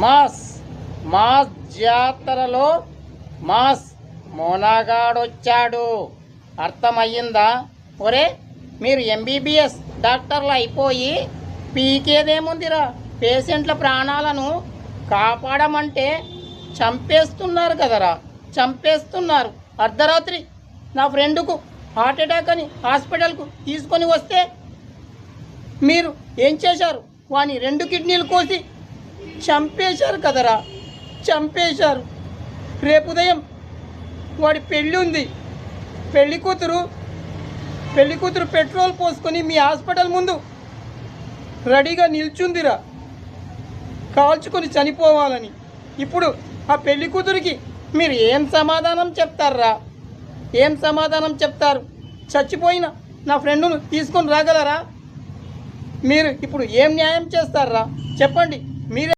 Mass mass జాతరలో mass మోనాగాడొచ్చాడు. అర్థమయ్యిందా? ఒరే మీరు ఎంబీబీఎస్ డాక్టర్లు అయిపోయి పీకేదేముందిరా? పేషెంట్ల ప్రాణాలను కాపాడమంటే చంపేస్తున్నారు కదరా? చంపేస్తున్నారు. అర్ధరాత్రి నా ఫ్రెండ్కు హార్ట్ అటాక్ అని హాస్పిటల్కు తీసుకొని వస్తే మీరు ఏం చేశారు? వాని రెండు కిడ్నీలు కోసి చంపేశారు కదరా? చంపేశారు. రేపు ఉదయం వాడి పెళ్ళి ఉంది పెళ్ళి కూతురు పెళ్ళి కూతురు పెట్రోల్ పోసుకొని మీ హాస్పిటల్ ముందు రెడీగా నిల్చుందిరా. కాల్చుకొని చనిపోవాలని. ఇప్పుడు ఆ పెళ్ళి కూతురికి మీరు ఏం సమాధానం చెప్తారా ఏం సమాధానం చెప్తారు? చచ్చిపోయిన నా ఫ్రెండును తీసుకొని రాగలరా? మీరు ఇప్పుడు ఏం న్యాయం చేస్తారా చెప్పండి. మీరే